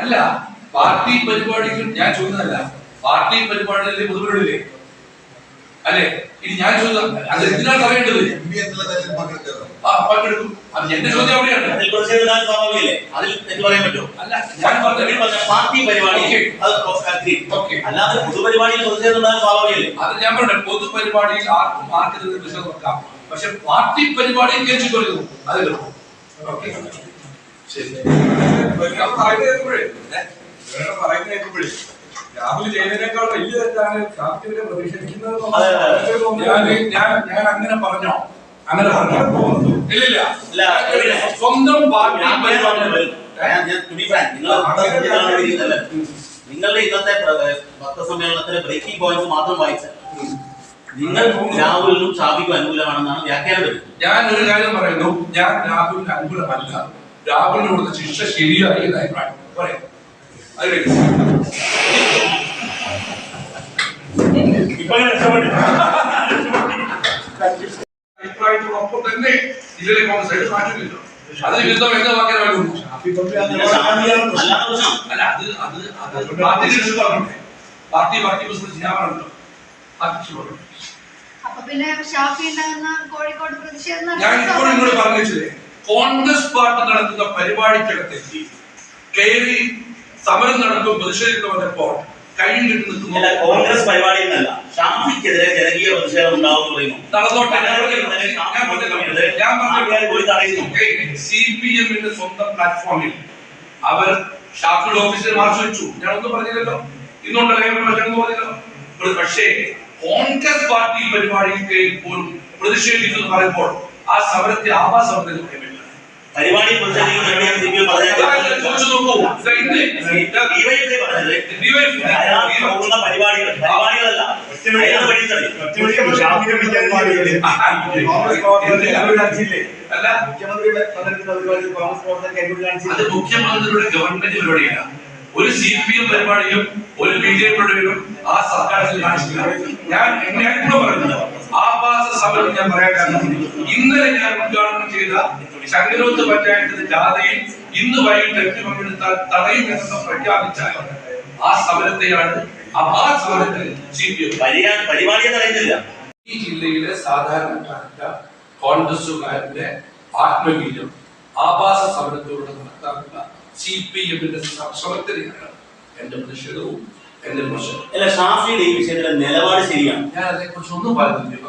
അല്ല പാർട്ടി പരിപാടികൾ ഞാൻ ചോദിക്കുന്നതല്ല പാർട്ടി പരിപാടിയിലെ പൊതുപരിപാടിയില്ലേ അല്ലെ? ഇനി ഞാൻ ചോദിക്കാം അത് എന്തിനാണ് അറിയേണ്ടത് പങ്കെടുക്കും. അത് എന്റെ ചോദ്യം അവിടെയാണ്. അതിൽ തെറ്റ് പറയാൻ പറ്റുമോ? അല്ല ഞാൻ പറഞ്ഞ പാർട്ടി പരിപാടി. അല്ലാതെ പൊതുപരിപാടിയിൽ പ്രതിഷേധം ഉണ്ടാകാൻ സ്വാഭാവികല്ലേ അത് ഞാൻ പറഞ്ഞ പൊതുപരിപാടിയിൽ ആർക്കും ആർക്കെതിരെ വിഷയം വെക്കാം പക്ഷെ പാർട്ടി പരിപാടിയിൽ കേൾച്ചു പറയുന്നു അത് ഓക്കെ. രാഹുൽ ചെയ്തതിനേക്കാൾ വലിയ തെറ്റാണ് പ്രതിഷേധിക്കുന്നത്. ഞാൻ ഞാൻ ഞാൻ അങ്ങനെ പറഞ്ഞോ അങ്ങനെ ഇല്ലില്ല സ്വന്തം? നിങ്ങളുടെ ഇന്നത്തെ പത്രസമ്മേളനത്തിലെ ബ്രേക്കിംഗ് പോയിന്റ്സ് മാത്രം വായിച്ചാൽ നിങ്ങൾ രാഹുലിനും ഷാഫിക്കും അനുകൂലമാണെന്നാണ് വ്യാഖ്യാനം ഞാൻ ഒരു കാര്യം പറയുന്നു. ഞാൻ രാഹുലിന് അനുകൂലമല്ല. രാഹുലിന് കൊടുത്ത ശിക്ഷ ശരിയായി എന്ന് അഭിപ്രായം. പറയാം തന്നെ കോൺഗ്രസ് ആയിട്ട് വിരുദ്ധം എന്ന വാക്കിനെ അല്ല അത് അത് അത് പാർട്ടി പറഞ്ഞേ പാർട്ടി പാർട്ടി ബിസിനസ് ചെയ്യാറുണ്ടല്ലോ പാർട്ടി പറഞ്ഞു അപ്പൊ പിന്നെ ഷാഫി ഉണ്ടാകുന്ന കോഴിക്കോട് പ്രതിഷേധം ഞാൻ നടത്തുന്ന ഇപ്പോൾ നിങ്ങളോട് പറഞ്ഞില്ലേ കോൺഗ്രസ് പാർട്ടി നടത്തുന്ന പരിപാടിക്കകത്തേക്ക് കയറി സമരം നടത്തും പ്രതിഷേധിക്കുന്ന വന്നപ്പോൾ കോൺഗ്രസ് പരിപാടിയിൽ നിന്നല്ല ഷാഫിക്കെതിരെ ജനകീയ പ്രതിഷേധം ഉണ്ടാവും പറയുന്നു. സി പി എമ്മിന്റെ സ്വന്തം പ്ലാറ്റ്ഫോമിൽ അവർ ഷാഫിൾ ഓഫീസിൽ മാർച്ച് വെച്ചു. ഞാനൊന്നും പറഞ്ഞില്ലല്ലോ. ഇന്നുണ്ടല്ലോ പറഞ്ഞല്ലോ പക്ഷേ കോൺഗ്രസ് പാർട്ടി പരിപാടിയിൽ പോലും പ്രതിഷേധിക്കുന്നു പറയുമ്പോൾ ആ സമരത്തെ ആവാ സമരത്തിൽ പറയാൻ പറ്റില്ല പരിപാടി പറഞ്ഞത് പരിപാടികൾ പരിപാടികളല്ല അത് മുഖ്യമന്ത്രിയുടെ ഗവൺമെന്റ് പരിപാടിയാണ് ഒരു സി പി എം പരിപാടിയും ഒരു ബി ജെ പിയുടെയും ആ സർക്കാരിൽ കാണിച്ചില്ല ഞാൻ എന്നെ കൂടെ പറയുന്നത് സമരം ഞാൻ പറയാൻ കാരണം ഇന്നലെ ഞാൻ ഉദ്ഘാടനം ചെയ്ത ശങ്കരോത്ത് പഞ്ചായത്തിന്റെ ജാഥയിൽ ഇന്ന് വൈകിട്ട് എട്ട് പങ്കെടുത്താൽ തടയുമെന്ന് പ്രഖ്യാപിച്ചാൽ ആ സമരത്തെയാണ് ആ സമരത്തിൽ സി പി എം പരിപാ- പരിപാടിയെ തടയുന്നില്ല ഈ ജില്ലയിലെ സാധാരണക്കാരുടെ കോൺഗ്രസുകാരുടെ ആത്മവീര്യം ആവാസ സമരത്തോട് നടത്താനുള്ള സി പി എമ്മിന്റെ ശ്രമത്തിനെയാണ് എന്റെ പ്രതിഷേധവും എന്റെ വിമർശനവും അല്ല ഷാഫിയുടെ ഈ വിഷയത്തിലെ നിലപാട് ശരിയാണ്. ഞാൻ അതേക്കുറിച്ച് ഒന്നും പറയുന്നില്ല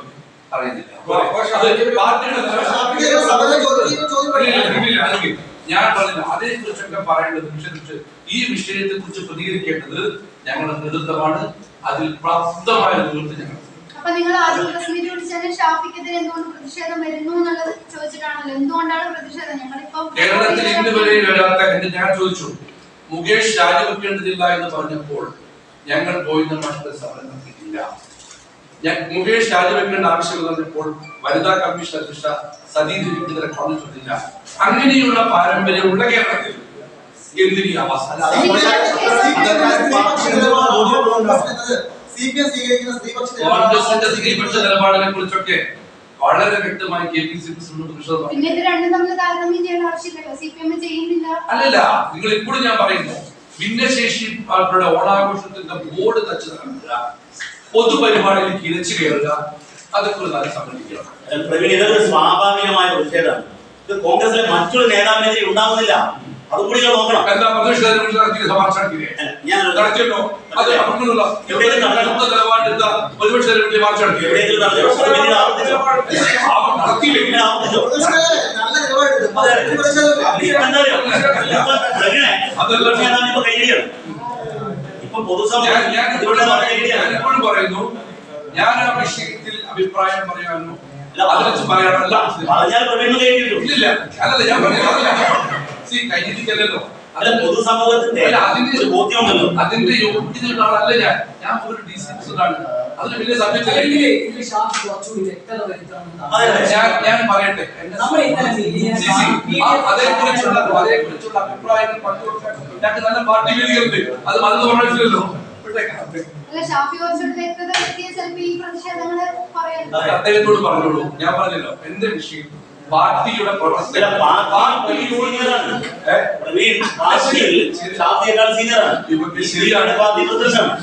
ഞാൻ പറഞ്ഞു അതേ കുറിച്ചൊക്കെ പറയേണ്ടത് വിഷയത്തെ ഈ വിഷയത്തെ കുറിച്ച് പ്രതികരിക്കേണ്ടത് ഞങ്ങളുടെ നേതൃത്വമാണ്. അതിൽ പ്രാപ്തമായ നേതൃത്വം ഞങ്ങൾ അപ്പൊ നിങ്ങൾ ആദ്യം പ്രസ് മീറ്റ് വിളിച്ചതിന് ഷാഫിക്കെതിരെ എന്തുകൊണ്ട് പ്രതിഷേധം വരുന്നു എന്നുള്ളത് ചോദിച്ചിട്ടാണല്ലോ. എന്തുകൊണ്ടാണ് പ്രതിഷേധം? ഞങ്ങളിപ്പോ കേരളത്തിൽ ഇന്ന് വരെ വരാത്ത എന്റെ ഞാൻ ചോദിച്ചു. മുകേഷ് രാജിവെക്കേണ്ടതില്ല എന്ന് പറഞ്ഞപ്പോൾ ഞങ്ങൾ പോയി മറ്റൊരു സമരം നടത്തിയിട്ടില്ല. ഞാൻ മുകേഷ് രാജിവെക്കേണ്ട ആവശ്യം വന്നപ്പോൾ വനിതാ കമ്മീഷൻ അധ്യക്ഷ സതീ ദേവിക്കെതിരെ പറഞ്ഞിട്ടില്ല അങ്ങനെയുള്ള പാരമ്പര്യമുള്ള കേരളത്തിൽ എന്തിനീ കോൺഗ്രസിന്റെ നിലപാടിനെ കുറിച്ചൊക്കെ വളരെ വ്യക്തമായി കെ പി സി അല്ലല്ല നിങ്ങൾ ഇപ്പോഴും ഞാൻ പറയുന്നു ഭിന്നശേഷി അവരുടെ ഓണാഘോഷത്തിന്റെ ബോർഡ് തച്ചു നടക്കുക പൊതുപരിപാടിയിൽ കിഴച്ചു കയറുക അതൊക്കെ ഒരു കാര്യം സംബന്ധിക്കണം പ്രവീൺ ഇതൊരു സ്വാഭാവികമായ പ്രതിഷേധമാണ്. ഇത് കോൺഗ്രസിലെ മറ്റൊരു നേതാവിനെതിരെ ഉണ്ടാവുന്നില്ല. അതുകൂടി നോക്കണം. എന്താ പ്രതിപക്ഷ ഞാൻ പറയുന്നു- ഞാൻ ആ വിഷയത്തിൽ അഭിപ്രായം പറയാനോ? പറയാനല്ല അല്ലല്ല ഞാൻ അല്ല പൊതുസമൂഹത്തിന്റെ ബോധ്യമുണ്ടല്ലോ. അതിന്റെ യോഗ്യതയുള്ള ആളല്ല ഞാൻ. ഞാൻ ഒരു ഡി സി ആണ് അതിന്. ഞാൻ പറയട്ടെ. അതേക്കുറിച്ചുള്ള അതേക്കുറിച്ചുള്ള അഭിപ്രായങ്ങൾ പങ്കുവെക്കാൻ ഞങ്ങൾക്ക് നല്ല പാർട്ടി വേദികളുണ്ട് അത് മറന്നു അദ്ദേഹത്തോട് പറഞ്ഞോളൂ. ഞാൻ പറഞ്ഞല്ലോ എന്റെ വിഷയം പാർട്ടിയുടെ ശരിയാണ്.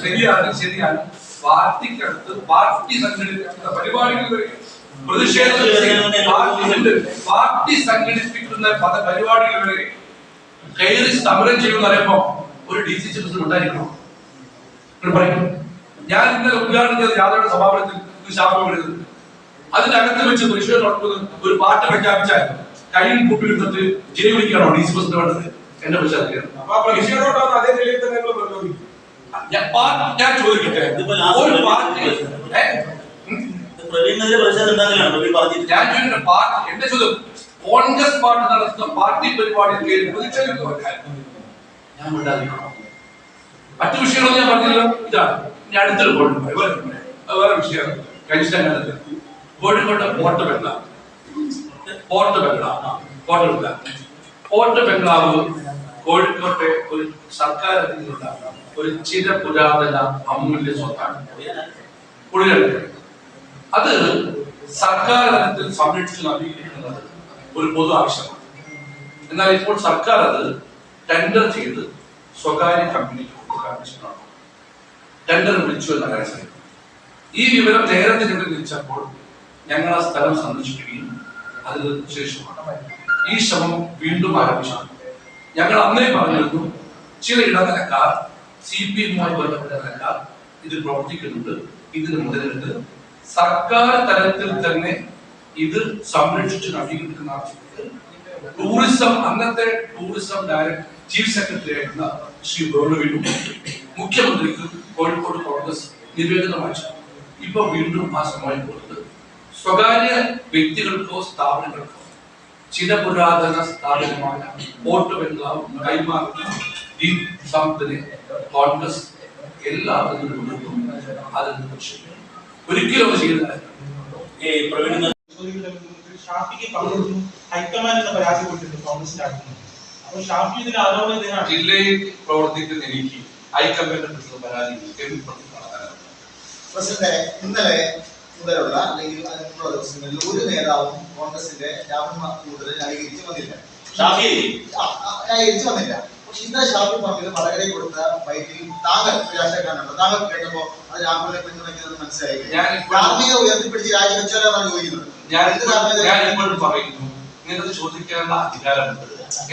ശരിയാണ് ശരിയാണ്. പാർട്ടിക്കടുത്ത് പാർട്ടി സംഘടിപ്പിക്കുന്ന പരിപാടികൾ വരെ പ്രതിഷേധം പാർട്ടി സംഘടിപ്പിക്കുന്ന പല പരിപാടികൾ വരെ കയറി സമരം ചെയ്യുമെന്ന് പറയുമ്പോ ഒരു ഡി സി സി പ്രസിഡന്റ് ഉണ്ടായിരിക്കണം. പറയും. ഞാൻ ഇന്നലെ ഉദ്ഘാടനം ചെയ്ത യാത്രയുടെ സമാപനത്തിൽ ശാപം എഴുതുന്നത് അതിനകത്ത് വെച്ച് തൃശ്ശൂർ നടത്തുന്നത് ഒരു പാട്ട് പ്രഖ്യാപിച്ചാൽ കയ്യിൽ കൂപ്പിയെടുത്തിട്ട് ജയ് വിളിക്കണോ ഡി സി പ്രസിഡന്റ് വേണ്ടത്? എന്റെ പശ്ചാത്തലം അപ്പൊ ആ പ്രതിഷേധം അതേ നിലയിൽ തന്നെ നിങ്ങൾ പ്രതിരോധിക്കും. ഞാൻ ചോദിക്കട്ടെ? ഒരു പാർട്ടി പ്രതിഷേധം ഞാൻ ചോദിക്കട്ടെ പാർട്ടി എന്റെ ചോദ്യം. കോൺഗ്രസ് പാർട്ടി നടത്തുന്ന പാർട്ടി പരിപാടിയിൽ പ്രതിഷേധിക്കുന്ന ഞാൻ മിണ്ടാതിരിക്കണം മറ്റു വിഷയങ്ങളൊന്നും ഞാൻ പറഞ്ഞില്ല ഇതാണ്. ഞാൻ അടുത്തൊരു ബോർഡ്. വേറെ വിഷയം കഴിച്ചാൽ കോഴിക്കോട്ടെ port bungalow port bungalow port bungalow port bungalow കോഴിക്കോട്ടെ ഒരു സർക്കാർ അധികൃത ഒരു ചിര പുരാതന അമൂല്യ സ്വത്താണ്. കുടികളുടെ അത് സർക്കാർ തലത്തിൽ സംരക്ഷിച്ച് നവീകരിക്കുന്നത് ഒരു പൊതു ആവശ്യമാണ്. എന്നാൽ ഇപ്പോൾ സർക്കാർ അത് ടെൻഡർ ചെയ്ത് സ്വകാര്യ കമ്പനിക്ക് കൊടുക്കാൻ ടെൻഡർ വിളിച്ചു എന്ന് കാര്യം ഈ വിവരം നേരത്തെ ഇവിടെ ലഭിച്ചപ്പോൾ ഞങ്ങൾ ആ സ്ഥലം സന്ദർശിക്കുകയും അതിന് ശേഷമാണ് ഈ ശ്രമം വീണ്ടും ആരംഭിച്ചു ഞങ്ങൾ അന്നേ പറഞ്ഞിരുന്നു ചില ഇടനിലക്കാർ സി പി എമ്മുമായി ബന്ധപ്പെട്ട ഇടനിലക്കാർ ഇത് പ്രവർത്തിക്കുന്നുണ്ട് ഇതിന് മുതലെടുത്ത് സർക്കാർ തലത്തിൽ തന്നെ ഇത് സംരക്ഷിച്ച് നവീകരിക്കുന്ന ആവശ്യത്തിൽ ടൂറിസം അന്നത്തെ ടൂറിസം ഡയറക്ടർ ചീഫ് സെക്രട്ടറി ആയിരുന്ന ശ്രീ വേണുവിനും മുഖ്യമന്ത്രിക്ക് കോഴിക്കോട് കോൺഗ്രസ് നിവേദനം അയച്ചു. ഇപ്പൊ വീണ്ടും ആ സമയം കൊടുത്ത് സ്വകാര്യ വ്യക്തികൾക്കോ സ്ഥാപനങ്ങൾക്കോ ചിരപുരാതന സ്ഥാപനമായ പോർട്ട് ബംഗ്ലാവ് കൈമാറുന്ന ഈ സമ്പത്തിനെ കോൺഗ്രസ് എല്ലാവരും അതിലും അതിൽ ഒരിക്കലും പ്രവീൺ ഷാഫിക്ക് പറഞ്ഞു ഹൈക്കമാൻഡ് പരാതി കൊടുത്തിട്ടുണ്ട് കോൺഗ്രസിന്റെ അടുത്ത് അപ്പൊ ഷാഫി ഇതിന്റെ ആരോപണം ജില്ലയിൽ പ്രവർത്തിക്കുന്ന എനിക്ക് ഹൈക്കമാൻഡ് കാണാനാണ് പ്രസിഡന്റ് ഇന്നലെ മുതലുള്ള അല്ലെങ്കിൽ അതിനുള്ള ദിവസങ്ങളിൽ ഒരു നേതാവും കോൺഗ്രസിന്റെ രാഹുൽ കൂടുതൽ ന്യായീകരിച്ച് വന്നില്ല. ന്യായീകരിച്ച് വന്നില്ല. പക്ഷെ ഇന്ന് ഷാഫി പറഞ്ഞത് വടകരെ കൊടുത്ത ബൈക്കിൽ താങ്കൾ രാഷ്ട്രീയക്കാരനുണ്ട് രാഷ്ട്രീയക്കാരനാണ് താങ്കൾ കേട്ടപ്പോ അത് രാഹുലിനെ പിന്തുണയ്ക്കുന്നത് മനസ്സിലായി? ധാർമ്മിക ഉയർത്തിപ്പിടിച്ച് രാജിവെച്ചാലാണ് ചോദിക്കുന്നത് ഞാൻ എന്ത് ഇപ്പോഴും പറയുന്നു നിങ്ങൾക്ക് ചോദിക്കാനുള്ള അധികാരമുണ്ട്.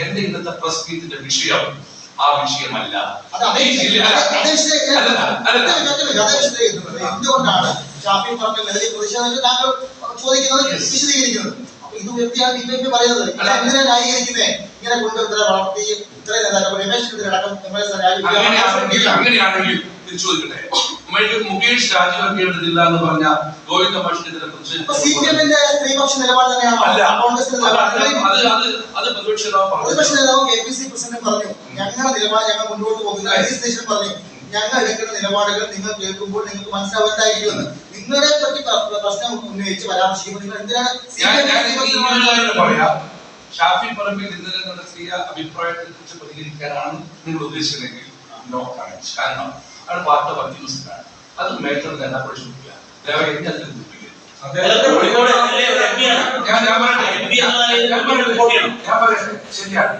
എന്റെ ഇന്നത്തെ പ്രസ് മീറ്റിന്റെ വിഷയം ആ വിഷയമല്ല. എന്തുകൊണ്ടാണ് ഷാഫി പറമ്പിൽ നിലവിൽ പ്രതിഷേധത്തിൽ താങ്കൾ ചോദിക്കുന്നത് വിശദീകരിക്കുന്നത്? ഇത് പറയുന്നത്. എന്തിനാ ഇങ്ങനെ കൊണ്ട് ഇത്ര നേതാക്കൾ രമേശ് അങ്ങനെയാണെങ്കിൽ ചോദിക്കട്ടെ. ഉമ്മയ്ക്ക് മുകേഷ് രാജിവെക്കേണ്ടതില്ല എന്ന് പറഞ്ഞ ഗോവിന്ദ മാഷിനെതിരെ നിലപാട് ഞങ്ങൾ എടുക്കുന്ന നിലപാടുകൾ നിങ്ങൾ കേൾക്കുമ്പോൾ നിങ്ങൾക്ക് മനസ്സിലാവുന്നതായിരിക്കുമെന്ന് നിങ്ങളെ പറ്റി പ്രശ്നം ഉന്നയിച്ച് പരാമർശിക്കുമ്പോൾ നിങ്ങൾ എന്തിനാണ് പറയാം. ഷാഫി പറമ്പിൽ ഇന്നലെ നടത്തിയ അഭിപ്രായത്തെ കുറിച്ച് പ്രതികരിക്കാനാണ് നിങ്ങൾ ഉദ്ദേശിക്കുന്നതെങ്കിൽ നോ കാരണം അത് പാർട്ടി വർക്കിംഗ് അത് മേറ്റർ തന്നെ ചോദിക്കുക ദയവായി എന്നെ അതിൽ ആണ്. ഞാൻ ഞാൻ ഞാൻ. ഞാൻ പറയട്ടെ? ശരിയാണ്.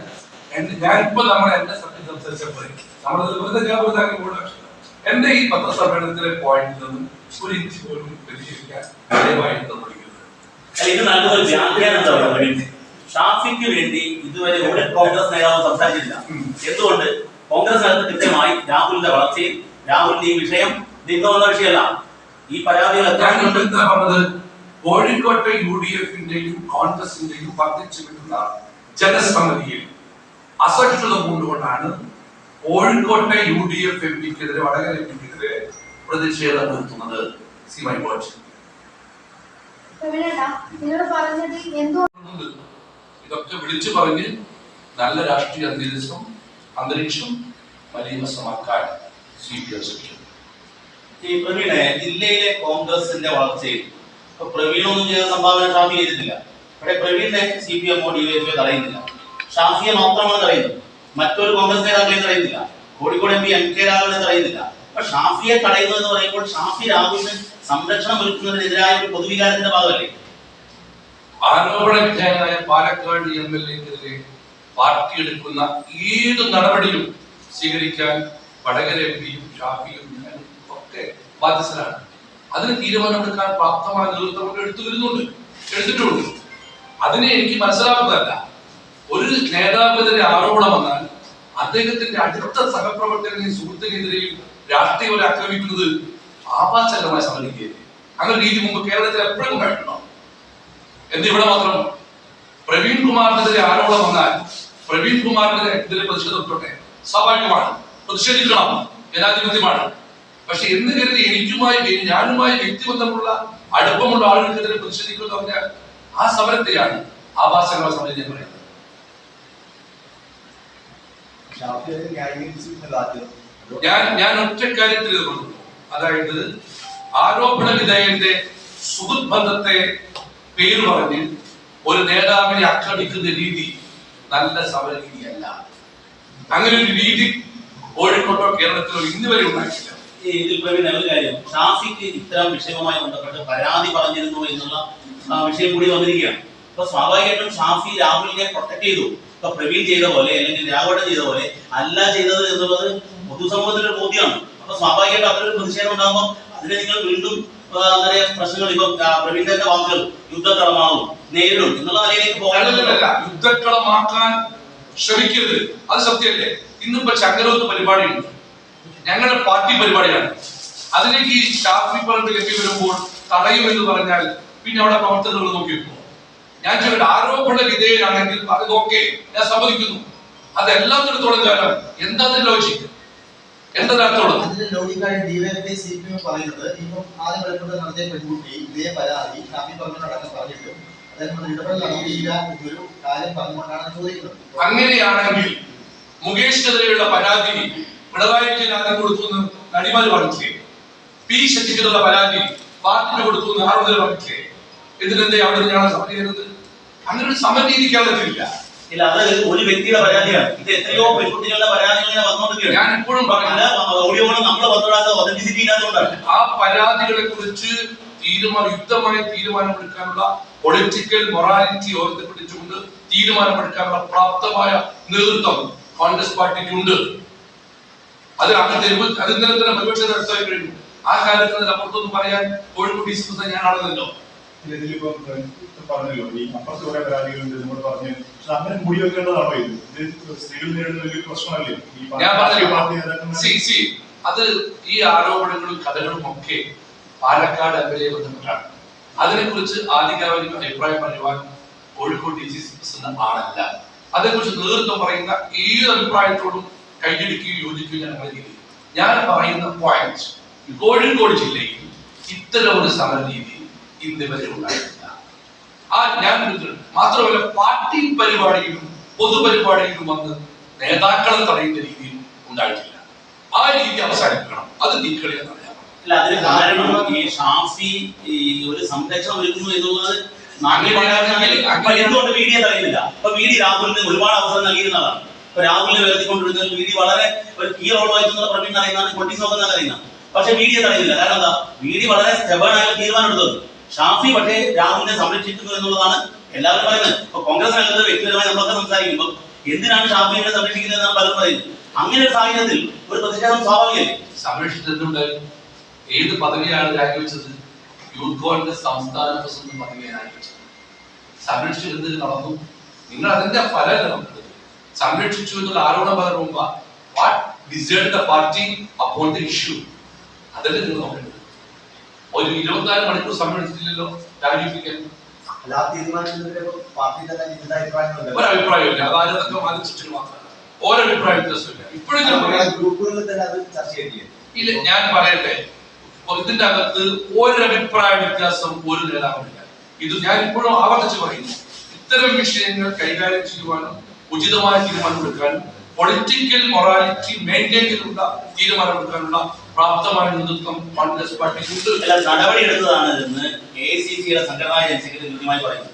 എന്റെ ഞാനിപ്പോ നമ്മൾ എന്റെ സത്യം സംസാരിച്ചപ്പോൾ നമ്മൾ വെറുതെ ഞാൻ വെറുതെ അങ്ങ് പോകേണ്ട ആവശ്യമില്ല. എന്റെ ഈ പത്രസമ്മേളനത്തിലെ പോയിന്റിൽ നിന്നും ഒരു ഇഞ്ച് പോലും വ്യതിചലിക്കാൻ ദയവായി നമ്മൾ? ഷാഫിക്ക് വേണ്ടി ഇതുവരെ ഒരു കോൺഗ്രസ് നേതാവ് സംസാരിച്ചില്ല എന്തുകൊണ്ട്? കോൺഗ്രസ് അകത്ത് കൃത്യമായി രാഹുലിന്റെ വളർച്ചയും രാഹുലിന്റെ ഈ വിഷയം നിന്ന് വന്ന വിഷയമല്ല. ഈ പരാതികൾ എന്താ പറഞ്ഞത്? കോഴിക്കോട്ടെ യു ഡി എഫിന്റെയും കോൺഗ്രസിന്റെയും വർദ്ധിച്ചു കിട്ടുന്ന ജനസമ്മതിയിൽ അസഹിഷ്ണുത കൊണ്ടുകൊണ്ടാണ് കോഴിക്കോട്ടെ യു ഡി എഫ് എം പിക്കെതിരെ വടകര എം പിക്കെതിരെ പ്രതിഷേധം നിർത്തുന്നത് സി മൈ പോയിന്റ് ഇതൊക്കെ വിളിച്ചു പറഞ്ഞ് നല്ല രാഷ്ട്രീയ അന്തരീക്ഷം അന്തരീക്ഷം മലീമസമാക്കാൻ സി പി ഈ പ്രവീണെ ജില്ലയിലെ കോൺഗ്രസിന്റെ വളർച്ചയിൽ പ്രവീണൊന്നും ചെയ്ത സംഭാവന ഷാഫി ചെയ്തിട്ടില്ല. ഇവിടെ പ്രവീണിനെ സി പി എമ്മോ ഡി വൈ തടയുന്നില്ല. ഷാഫിയെ മാത്രമാണ് തടയുന്നത്. മറ്റൊരു കോൺഗ്രസ് നേതാക്കളെയും തടയുന്നില്ല. Kozhikode M P M K രാഘവനെ തടയുന്നില്ല. അപ്പൊ ഷാഫിയെ തടയുന്നു എന്ന് പറയുമ്പോൾ ഷാഫി രാഹുലിന് സംരക്ഷണം ഒരുക്കുന്നതിനെതിരായ ഒരു പൊതുവികാരത്തിന്റെ ഭാഗമല്ലേ? ആരോപണ വിധേയനായ പാലക്കാട് എം എൽ എക്കെതിരെ പാർട്ടി എടുക്കുന്ന ഏത് നടപടിയും സ്വീകരിക്കാൻ വടകര എം പിയും ഷാഫിയും ഒക്കെ ബാധ്യസ്ഥരാണ്. അതിന് തീരുമാനമെടുക്കാൻ പ്രാപ്തമായ നേതൃത്വം എടുത്തു വരുന്നുണ്ട്. എടുത്തിട്ടുണ്ട്. അതിനെ എനിക്ക് മനസ്സിലാക്കുന്നതല്ല. ഒരു നേതാവിനെതിരെ ആരോപണം വന്നാൽ അദ്ദേഹത്തിന്റെ അടുത്ത സഹപ്രവർത്തകനെയും സുഹൃത്തിനെതിരെയും രാഷ്ട്രീയവരെ ആക്രമിക്കുന്നത് ആപാചകമായി സമീപിക്കുകയല്ലേ അങ്ങനെ രീതി മുമ്പ് കേരളത്തിൽ എപ്പോഴും ഉണ്ടായിട്ടുണ്ടോ? എന്നിവിടെ മാത്രം പ്രവീൺ കുമാറിനെതിരെ ആരോപണം വന്നാൽ പ്രവീൺ കുമാറിനെതിരെ പ്രതിഷേധപ്പെട്ടെ സ്വാഭാവികമാണ്. പ്രതിഷേധിക്കണം. ജനാധിപത്യമാണ് പക്ഷെ എന്ന് കരുതി എനിക്കുമായി ഞാനുമായി വ്യക്തിബന്ധമുള്ള അടുപ്പമുള്ള ആളുകൾക്കെതിരെ പ്രതിഷേധിക്കുക പറഞ്ഞാൽ ആ സമരത്തെയാണ് ആഭാസങ്ങളെ സമരം ഞാൻ പറയുന്നത്. ഞാൻ ഞാൻ ഒറ്റ കാര്യത്തിൽ അതായത് ആരോപണ വിധേയന്റെ സുഹൃത് ബന്ധത്തെ പേര് പറഞ്ഞ് ഒരു നേതാവിനെ ആക്രമിക്കുന്ന രീതി നല്ല സമര രീതിയല്ല അങ്ങനെ ഒരു രീതി കോഴിക്കോട്ടോ കേരളത്തിലോ ഇന്ന് വരെ ഉണ്ടായിട്ടില്ല. ഇതിൽ പ്രവീൺ ഒരു കാര്യം. ഷാഫിക്ക് ഇത്തരം വിഷയവുമായി ബന്ധപ്പെട്ട് പരാതി പറഞ്ഞിരുന്നു എന്നുള്ള വിഷയം കൂടി വന്നിരിക്കുകയാണ്. അപ്പൊ സ്വാഭാവികമായിട്ടും ഷാഫി രാഹുലിനെ പ്രൊട്ടക്ട് ചെയ്തു. ഇപ്പൊ പ്രവീൺ ചെയ്ത പോലെ അല്ലെങ്കിൽ രാഘവട്ടൻ ചെയ്ത പോലെ അല്ല ചെയ്തത് എന്നുള്ളത് പൊതുസമൂഹത്തിന്റെ ബോധ്യമാണ്. അപ്പൊ സ്വാഭാവികമായിട്ടും അതൊരു പ്രതിഷേധം ഉണ്ടാകുമ്പോൾ അതിനെ നിങ്ങൾ വീണ്ടും പ്രശ്നങ്ങൾ ഇപ്പൊ ആ, പ്രവീണിന്റെ തന്നെ വാക്കുകൾ യുദ്ധക്കളമാവും നേരിടും എന്നുള്ള നിലയിലേക്ക് പോകാനുള്ള യുദ്ധക്കളമാക്കാൻ ശ്രമിക്കരുത്. അത് സത്യമല്ലേ? ഇന്നിപ്പോ ചങ്ങരോത്ത് പരിപാടിയുണ്ട്. ഞങ്ങളുടെ പാർട്ടി പരിപാടിയാണ്. അതിലേക്ക് ഈ ഷാഫി പറമ്പിൽ എത്തി വരുമ്പോൾ തടയുമെന്ന് പറഞ്ഞാൽ പിന്നെ അവിടെ പ്രവർത്തനങ്ങൾ നോക്കി വെക്കുമോ ഞാൻ ചില ആരോപണ വിധേയനാണെങ്കിൽ ഓക്കെ ഞാൻ സമ്മതിക്കുന്നു. അതെല്ലാത്തിടത്തോളം കാലം എന്താ ലോജിക്? അതിന്റെ ലോജിക്കായി ഡിവൈഎഫ്ഐ സി പി എം പറയുന്നത് ഇപ്പം ആദ്യം വെളിപ്പെട്ട് നടത്തിയ പെൺകുട്ടി ഇതേ പരാതി ഷാഫി പറഞ്ഞടക്കം പറഞ്ഞിട്ട് അദ്ദേഹം ഇടപെടൽ നടത്തിയില്ല എന്നൊരു കാര്യം പറഞ്ഞുകൊണ്ടാണ് ചോദിക്കുന്നത്. അങ്ങനെയാണെങ്കിൽ മുകേഷിനെതിരെയുള്ള പരാതി പിണറായി വിജയൻ ആദ്യം കൊടുത്തു എന്ന് നടിമാര് പറഞ്ഞില്ലേ പി ശക്തിക്കുള്ള പരാതി പാർട്ടിന് കൊടുത്തു എന്ന് ആറുതൽ പറഞ്ഞില്ലേ എന്തിനെന്തേ അവിടെ ഞങ്ങളെ സമരം ചെയ്യുന്നത് അങ്ങനെ ഒരു സമരം രീതിക്കാതില്ല ഇല്ല അത് ഒരു വ്യക്തിയുടെ പരാതിയാണ്. ഇത് എത്രയോ പെൺകുട്ടികളുടെ പരാതികൾ ഇങ്ങനെ വന്നുകൊണ്ടിരിക്കുകയാണ്. ഞാൻ ഇപ്പോഴും പറയുന്നത് ഓഡിയോകൾ നമ്മൾ വന്നോടാത്ത ഒതന്റിസിറ്റി ഇല്ലാത്തതുകൊണ്ടാണ് ആ പരാതികളെ കുറിച്ച് തീരുമാനം യുക്തമായ തീരുമാനമെടുക്കാനുള്ള പൊളിറ്റിക്കൽ മൊറാലിറ്റി ഓർത്തിപ്പിടിച്ചുകൊണ്ട് തീരുമാനമെടുക്കാനുള്ള പ്രാപ്തമായ നേതൃത്വം കോൺഗ്രസ് പാർട്ടിക്ക് ഉണ്ട് അത് അങ്ങനെ തെരുവ് അത് ഇന്നലെ തന്നെ പ്രതിപക്ഷ നടത്താൻ കഴിഞ്ഞു. ആ കാലത്ത് കാര്യത്തിൽ അപ്പുറത്തൊന്നും പറയാൻ കോഴിക്കോട് ഡിസ്കസ് ഇതിലിപ്പോ പറഞ്ഞല്ലോ ഈ അപ്പുറത്ത് കുറെ പരാതികളുണ്ട് നമ്മൾ പറഞ്ഞു. പക്ഷെ അങ്ങനെ മുടി വെക്കേണ്ടതാണോ ഇത്? ഇത് സ്ത്രീകൾ നേരിടുന്ന വലിയ പ്രശ്നമല്ലേ? ഈ ഞാൻ ആണെന്നല്ലോ സി അത് ഈ ആരോപണങ്ങളും കഥകളും ഒക്കെ പാലക്കാട് എം എൽ എ ബന്ധപ്പെട്ടാണ്. അതിനെക്കുറിച്ച് ആധികാരിക അഭിപ്രായം പറയുവാൻ കോഴിക്കോട് ഡി സി സി പ്രസിഡന്റ് ആളല്ല. അതേക്കുറിച്ച് നേതൃത്വം പറയുന്ന ഏത് അഭിപ്രായത്തോടും കൈയടിക്കുകയും യോജിക്കുകയും ഞാൻ അനുവദിക്കില്ല ഞാൻ പറയുന്ന പോയിന്റ് കോഴിക്കോട് ജില്ലയിൽ ഇത്തരം ഒരു സമര രീതി ഇന്ന് വരെ ഉണ്ടായിട്ടില്ല. ആ ഞാൻ. മാത്രമല്ല പാർട്ടി പരിപാടിയിലും പൊതുപരിപാടിയിലും വന്ന് നേതാക്കളെ തടയുന്ന രീതിയിൽ ഉണ്ടായിട്ടില്ല. ആ രീതി അവസാനിപ്പിക്കണം. അത് നീക്കളി എന്നാണ് അല്ല അതിന് കാരണം ഈ ഷാഫി ഒരു സംരക്ഷണം ഒരുക്കുന്നു എന്നുള്ളത് അപ്പൊ എന്തുകൊണ്ട് മീഡിയ തടയുന്നില്ല അപ്പൊ വി ഡി രാഹുലിന് ഒരുപാട് അവസരം നൽകിയിരുന്നതാണ്. അപ്പൊ രാഹുലിനെ ഉയർത്തിക്കൊണ്ടിരുന്ന വി ഡി വളരെ ഒരു കീ റോൾ വഹിക്കുന്ന പ്രവീൺ അറിയുന്നതാണ് പൊളിറ്റിക്സ് നോക്കുന്ന അറിയുന്ന പക്ഷെ മീഡിയ തടയുന്നില്ല കാരണം എന്താ? വി ഡി വളരെ സ്റ്റെബേണായ തീരുമാനം എടുത്തത്. ഷാഫി പക്ഷേ രാഹുലിനെ സംരക്ഷിക്കുന്നു എന്നുള്ളതാണ് എല്ലാവരും പറയുന്നത്. ഇപ്പൊ കോൺഗ്രസിനകത്ത് വ്യക്തിപരമായി നമ്മളൊക്കെ സംസാരിക്കുമ്പോൾ എന്തിനാണ് ഷാഫിനെ സംരക്ഷിക്കുന്നത് എന്നാണ് പലരും പറയുന്നത്. അങ്ങനെ ഒരു സാഹചര്യത്തിൽ ഒരു പ്രതിഷേധം സ്വാഭാവികമല്ലേ? സംരക്ഷിച്ചിട്ടുണ്ട്. ഏത് പദവിയാണ് രാജിവെച്ചത്? യൂത്ത് കോൺഗ്രസ് സംസ്ഥാന പ്രസിഡന്റ് സംരക്ഷിച്ചു സംരക്ഷിച്ചിരുന്നത് നടന്നു. നിങ്ങൾ അതിന്റെ ഫലം സംരക്ഷിച്ചു എന്നുള്ള ആരോപണം മുമ്പ് വാട്ട് ഡിസേർഡ് ദ പാർട്ടി അപ്പോൾ ദ ഇഷ്യൂ അതല്ലേ നിങ്ങൾ നോക്കേണ്ടത്. ഒരു ഇരുപത്തിനാല് മണിക്കൂർ സംരക്ഷിച്ചില്ലല്ലോ രാജിപ്പിക്കാൻ ഒരഭിപ്രായമില്ല വ്യത്യാസമില്ല ഇപ്പോഴും ഇല്ല ഞാൻ പറയട്ടെ. ഇതിന്റെ അകത്ത് ഒരഭിപ്രായ വ്യത്യാസം ഒരു നേതാവില്ല. ഇത് ഞാൻ ഇപ്പോഴും ആവർത്തിച്ച് പറയുന്നു. ഇത്തരം വിഷയങ്ങൾ കൈകാര്യം ചെയ്യുവാനും ഉചിതമായ തീരുമാനമെടുക്കാനും പൊളിറ്റിക്കൽ മൊറാലിറ്റി മെയിന്റെയിൻ ചെയ്തുള്ള തീരുമാനമെടുക്കാനുള്ള പ്രാപ്തമായ നേതൃത്വം കോൺഗ്രസ് പാർട്ടിക്ക് നടപടി എടുത്തതാണ് എന്ന് എ സി സിയുടെ സംഘടനാ സെക്രട്ടറി കൃത്യമായി പറയുന്നു.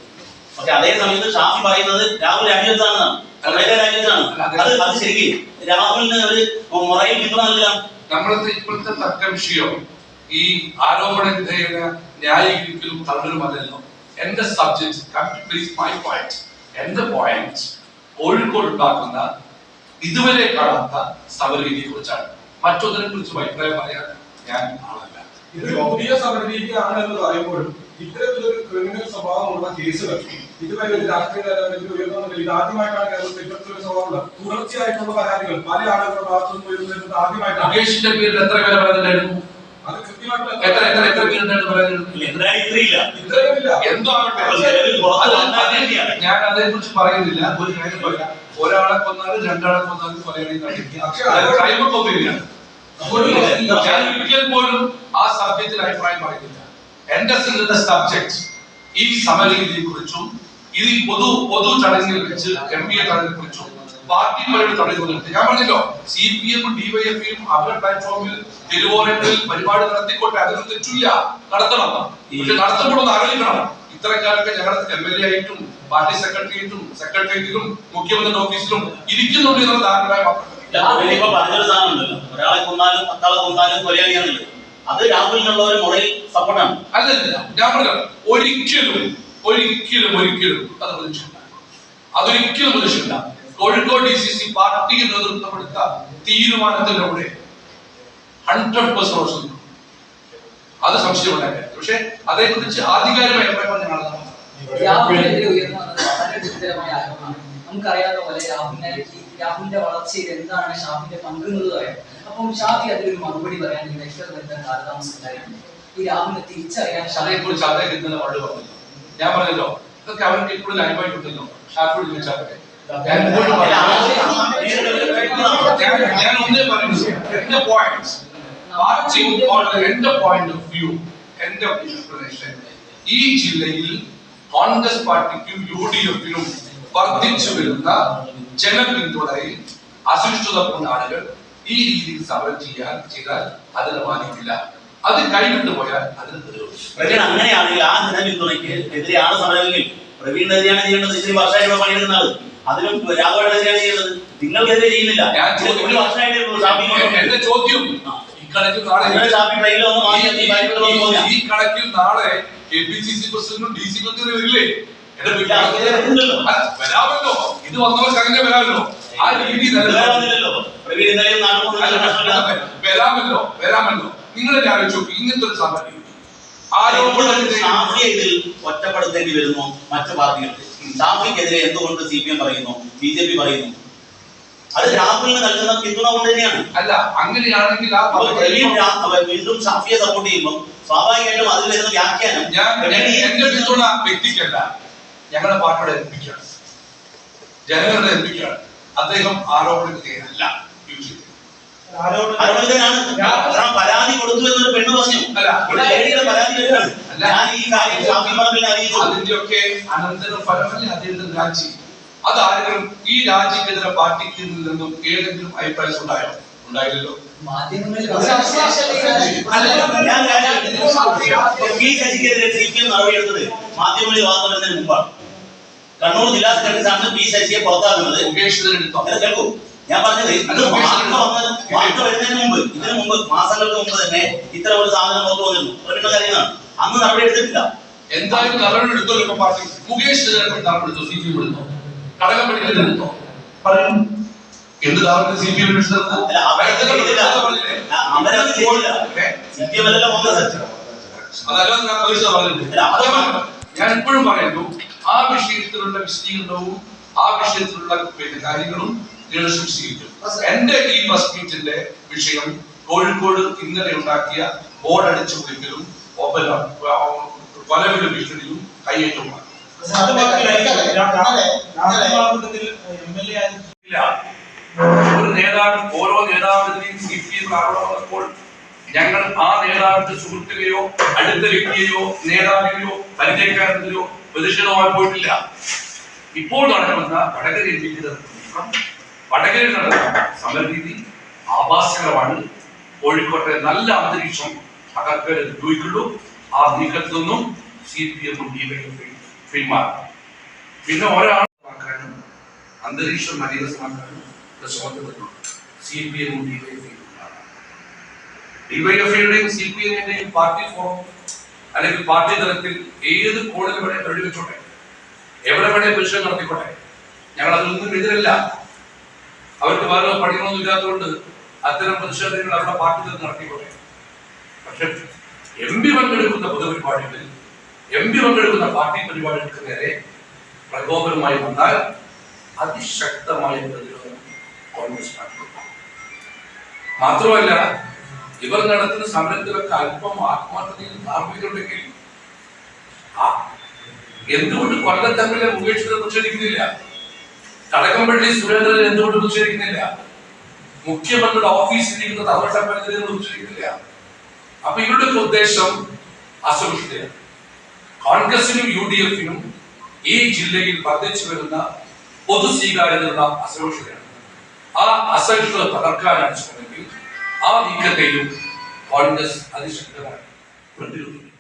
പക്ഷെ അതേ സമയത്ത് ഷാഫി പറയുന്നത് രാഹുൽ രാജ്യത്താണെന്നാണ് അത്. അത് ശരിക്കും രാഹുലിന് ഒരു മൊറയിൽ പിന്തുണ നൽകാം നമ്മളത്തെ ഇപ്പോഴത്തെ തർക്ക വിഷയം ഈ ആരോപണ വിധേയന ന്യായീകരിക്കലും തള്ളലുമല്ലല്ലോ എന്റെ സബ്ജക്ട് പ്ലീസ് മൈ പോയിന്റ് എന്റെ പോയിന്റ് കോഴിക്കോട് ഉണ്ടാക്കുന്ന ഇതുവരെ കാണാത്ത സമരരീതിയെ കുറിച്ചാണ് മറ്റൊന്നിനെ കുറിച്ച് അഭിപ്രായം പറയാൻ ഞാൻ ആളല്ല. പുതിയ സമരരീതിയാണ് എന്ന് പറയുമ്പോഴും ഇത്തരത്തിലൊരു ക്രിമിനൽ സ്വഭാവമുള്ള കേസുകൾ ഇതുവരെ രാഷ്ട്രീയ തലത്തിൽ ഉയർന്നില്ല ഇത് ആദ്യമായിട്ടാണ് കേരളത്തിൽ ഇത്തരത്തിലൊരു സ്വഭാവമുള്ളത് തുടർച്ചയായിട്ടുള്ള പരാതികൾ പല ആളുകളുടെ ഭാഗത്തുനിന്ന് ആദ്യമായിട്ട് ആദ്യമായിട്ടാണ് പേരിൽ എത്ര പേരെ കൃത്യമായിട്ട് എത്ര എത്ര എത്ര പേരുണ്ടായിരുന്നു പറയുന്നത്. ഞാൻ അതേ കുറിച്ച് പറയുന്നില്ല. ഒരു കാര്യം പറയാം. ഒരാളെ കൊന്നാലും രണ്ടാളെ കൊന്നാലും പറയുകയാണെങ്കിൽ ഞാൻ ഒരിക്കൽ പോലും ആ സബ്ജക്റ്റിൽ അഭിപ്രായം പറയുന്നില്ല. എന്റെ സിംഗിന്റെ സബ്ജക്ട് ഈ സമരരീതിയെ കുറിച്ചും ഇത് ഈ പൊതു പൊതു ചടങ്ങിൽ വെച്ച് എം പി എ ചടങ്ങിനെ കുറിച്ചും പാർട്ടി പരയുടെ തടയുന്നുണ്ട് ഞാൻ പറഞ്ഞല്ലോ സി പി എമ്മും ഡിവൈഎഫ്ഐയും അവരുടെ പ്ലാറ്റ്ഫോമിൽ തിരുവോരങ്ങളിൽ പരിപാടി നടത്തിക്കോട്ടെ അതിന് തെറ്റില്ല. നടത്തണം പക്ഷെ നടത്തപ്പെടുന്ന ആലോചിക്കണം ഇത്രക്കാലൊക്കെ ഞങ്ങളുടെ എം എൽ എ ആയിട്ടും പാർട്ടി സെക്രട്ടറി ആയിട്ടും സെക്രട്ടേറിയറ്റിലും മുഖ്യമന്ത്രിയുടെ ഓഫീസിലും ഇരിക്കുന്നുണ്ട് എന്നുള്ള ധാരണ മാത്രം മതി. ഇപ്പൊ പറഞ്ഞൊരു ഒരാളെ കൊന്നാലും പത്താളെ കൊന്നാലും കൊലയാളിയാന്നുള്ളത് അത് രാഹുലിനുള്ള ഒരു മുറയിൽ സപ്പോർട്ടാണ് അല്ലല്ല ഞാൻ പറയാം ഒരിക്കലും ഒരിക്കലും ഒരിക്കലും അത് അതൊരിക്കലും പ്രതീക്ഷില്ല കോഴിക്കോട് ഡി സി സി പാർട്ടിക്ക് നേതൃത്വം എടുത്ത തീരുമാനത്തിലൂടെ ഹൺഡ്രഡ് പെർസെന്റ് അത് സംശയമുണ്ടായിരുന്നു പക്ഷെ അതേക്കുറിച്ച് ആധികാരികമായി അഭിപ്രായം ഞങ്ങൾ നമുക്കറിയാവുന്ന പോലെ രാഹുലിനെ രാഹുലിന്റെ വളർച്ചയിൽ എന്താണ് ഷാഫിന്റെ പങ്ക് എന്നുള്ളത് അറിയാം. അപ്പം ഷാഫി അതിലൊരു മറുപടി പറയാൻ ഈ വ്യക്തത വരുത്താൻ കാലതാമസം ഉണ്ടായിരുന്നു ഈ രാഹുലിനെ തിരിച്ചറിയാൻ ഷാഫി അതേക്കുറിച്ച് അദ്ദേഹം ഇന്നലെ വളരെ പറഞ്ഞു. ഞാൻ പറഞ്ഞല്ലോ ഇതൊക്കെ അവർക്ക് ഇപ്പോഴും ലൈവായിട്ടുണ്ടല്ലോ. ഷാഫിയോട് ചോദിച്ചാൽ മതി. ഞാൻ ഒന്നേ പറയുന്നു എന്റെ പോയിന്റ് വാച്ചിങ് ഓൺ എന്റെ പോയിന്റ് ഓഫ് വ്യൂ എന്റെ എക്സ്പ്ലനേഷൻ ഈ ജില്ലയിൽ കോൺഗ്രസ് പാർട്ടിക്കും യു ഡി എഫിനും വർദ്ധിച്ചു വരുന്ന ജനപിന്തുണയിൽ അസഹിഷ്ണുത ആളുകൾ ഈ രീതിയിൽ സമരം ചെയ്യാൻ ചെയ്താൽ അതിനെ ബാധിക്കില്ല അത് കൈവിട്ടു പോയാൽ അതിന് പ്രവീൺ അങ്ങനെയാണെങ്കിൽ ആ ജനപിന്തുണയ്ക്ക് എതിരെയാണ് സമരമെങ്കിൽ പ്രവീണിനെതിരെയാണ് ചെയ്യേണ്ടത്. ഇത്രയും വർഷമായിട്ടുള്ള പണിയെടുക്കുന്ന ആൾ. രാഘവനെതിരെയാണ് ചെയ്യേണ്ടത് നിങ്ങൾക്കെതിരെ ചെയ്യുന്നില്ല. ഒരു വർഷമായിട്ട്. എന്റെ ചോദ്യം ഈ കണക്കിൽ നാളെ ഈ- കണക്കിൽ കെ പി സി സി പ്രസിഡന്റും ഡി സി വരില്ലേ വരാമല്ലോ. ഇത് വന്നവർക്ക് അങ്ങനെ വരാമല്ലോ. ആ രീതി വരാമല്ലോ വരാമല്ലോ. നിങ്ങൾ ആലോചിച്ചു ഇങ്ങനത്തെ ഒരു സമരം ആരോപണം ഒറ്റപ്പെടുത്തേണ്ടി വരുന്നു മറ്റു പാർട്ടികൾക്ക്. ഷാഫിക്കെതിരെ എന്തുകൊണ്ട് സി പി എം പറയുന്നു? ബി ജെ പി പറയുന്നു? അത് രാഹുലിന് നൽകുന്ന പിന്തുണ കൊണ്ട് തന്നെയാണ്. അല്ല അങ്ങനെയാണെങ്കിൽ വീണ്ടും ഷാഫിയെ സപ്പോർട്ട് ചെയ്യുമ്പോൾ സ്വാഭാവികമായിട്ടും അതിൽ വരുന്ന വ്യാഖ്യാനം എന്റെ പിന്തുണ വ്യക്തിക്കല്ല. ഞങ്ങളുടെ പാർട്ടിയുടെ എംപിക്കാണ് ജനങ്ങളുടെ എംപിക്കാണ് അദ്ദേഹം ആരോപണം ചെയ്തത് ആരോപിതനാണ് കാരണം പരാതി കൊടുത്തു എന്നൊരു പെണ്ണ് പറഞ്ഞു ലേഡിയുടെ പരാതി അല്ല. ഞാൻ ഈ കാര്യം ഷാഫി പറമ്പിൽ അറിയിച്ചു അതിന്റെയൊക്കെ അനന്തര ഫലമല്ലേ അദ്ദേഹത്തിന്റെ രാജി അത് ആരെങ്കിലും ഈ രാജിക്കെതിരെ പാർട്ടിക്ക് നിന്നും ഏതെങ്കിലും അഭിപ്രായം ഉണ്ടായോ ഉണ്ടായില്ലല്ലോ പി ശശിക്കെതിരെ സി പി എം നടപടിയെടുത്തത് മാധ്യമങ്ങളിൽ വാർത്ത മുമ്പാണ് കണ്ണൂർ ജില്ലാ സെക്രട്ടറി സ്ഥാനത്ത് പി ശശിയെ പുറത്താക്കുന്നത് കേൾക്കൂ ഞാൻ പറഞ്ഞത് അത് വാർത്ത വന്നത് വാർത്ത വരുന്നതിന് മുമ്പ് ഇതിനു മുമ്പ് മാസങ്ങൾക്ക് മുമ്പ് തന്നെ ഇത്തരം ഒരു സാധനം പുറത്തു വന്നിരുന്നു പ്രവീണ കാര്യങ്ങളാണ് അന്ന് നടപടി എടുത്തിട്ടില്ല. എന്തായാലും നടപടി എടുത്തോ പാർട്ടി മുകേഷ് നടപടി എടുത്തോ? സി പി എം എടുത്തോ? കടകംപള്ളി എടുത്തോ? പറയും. എന്ത് കാരണം സി പി എം ഞാൻ എപ്പോഴും പറയുന്നു ആ വിഷയത്തിലുള്ള വിശദീകരണവും ആ വിഷയത്തിലുള്ള കാര്യങ്ങളും ലീഡർഷിപ്പ് സ്വീകരിക്കും എന്റെ ഈ പ്രസ് മീറ്റിന്റെ വിഷയം കോഴിക്കോട് ഇന്നലെ ഉണ്ടാക്കിയ ബോർഡ് അടിച്ചു പൊളിക്കലും കൊലവിലും ഭീഷണിയും കയ്യേറ്റവുമാണ് ഒരു നേതാവ് ഓരോ നേതാവിനെതിരെയും സി പി എം ആരോപണം ഞങ്ങൾ ആ നേതാവിന്റെ സുഹൃത്തുകയോ അടുത്ത വ്യക്തിയെയോ നേതാവിനെയോ പരിചയക്കാരനെയോ പ്രതിഷേധമായി പോയിട്ടില്ല. ഇപ്പോൾ നടക്കുന്ന വടകരയിൽ വിജയ വടകരയിൽ നടന്ന സമരരീതി ആഭാസകരമാണ്. കോഴിക്കോട്ടെ നല്ല അന്തരീക്ഷം തകർക്കാൻ ഉപയോഗിക്കുള്ളൂ ആ നീക്കത്തിൽ നിന്നും സി പി എമ്മും ഡിവൈഎഫ്ഐയും പിന്മാറും പിന്നെ അന്തരീക്ഷം മലീനസമാക്കാനും ശ്രമത്തിലുണ്ട് സി പി എമ്മും ഡിവൈഎഫ്ഐയും ഡിവൈഎഫ്ഐയുടെയും സി പി എമ്മിന്റെയും പാർട്ടി ഫോറം അല്ലെങ്കിൽ പാർട്ടി തലത്തിൽ ഏത് കോണിൽ വേണേ വെടിവെച്ചോട്ടെ എവിടെ വേണേ പരിശോധന നടത്തിക്കോട്ടെ. ഞങ്ങൾ അതിലൊന്നും എതിരല്ല. അവർക്ക് വേറെ പണികളൊന്നും ഇല്ലാത്തതുകൊണ്ട് അത്തരം പ്രതിഷേധങ്ങൾ അവരുടെ പാർട്ടി തന്നെ നടത്തിക്കോട്ടെ പക്ഷെ എം പി പങ്കെടുക്കുന്ന പൊതുപരിപാടികളിൽ എം പി പങ്കെടുക്കുന്ന പാർട്ടി പരിപാടികൾക്ക് നേരെ പ്രകോപനമായി വന്നാൽ അതിശക്തമായ പ്രതിരോധം കോൺഗ്രസ് പാർട്ടി മാത്രമല്ല ഇവർ നടത്തുന്ന സമരത്തിലൊക്കെ അല്പം ആത്മാർത്ഥതയും ധാർമ്മികതയുണ്ടെങ്കിൽ ആ എന്തുകൊണ്ട് കൊല്ലത്തമ്മിലെ മുകേഷിനെ പ്രതിഷേധിക്കുന്നില്ല? കടകംപള്ളി സുരേന്ദ്രൻ എന്തുകൊണ്ട് ഉച്ചരിക്കുന്നില്ല? മുഖ്യമന്ത്രിയുടെ ഓഫീസിൽ ഇരിക്കുന്ന തവട്ടപ്പനെതിരെ ഉച്ചരിക്കുന്നില്ല? അപ്പൊ ഇവരുടെ ഉദ്ദേശം അസഹിഷ്ണുതയാണ് കോൺഗ്രസിനും യു ഡി എഫിനും ഈ ജില്ലയിൽ വർദ്ധിച്ചു വരുന്ന പൊതു സ്വീകാര്യതയുള്ള അസഹിഷ്ണുതയാണ് ആ അസഹിഷ്ണുത തകർക്കാനാണ് ശ്രമമെങ്കിൽ ആ നീക്കത്തെയും കോൺഗ്രസ് അതിശക്തമായി പ്രതിരോധിക്കും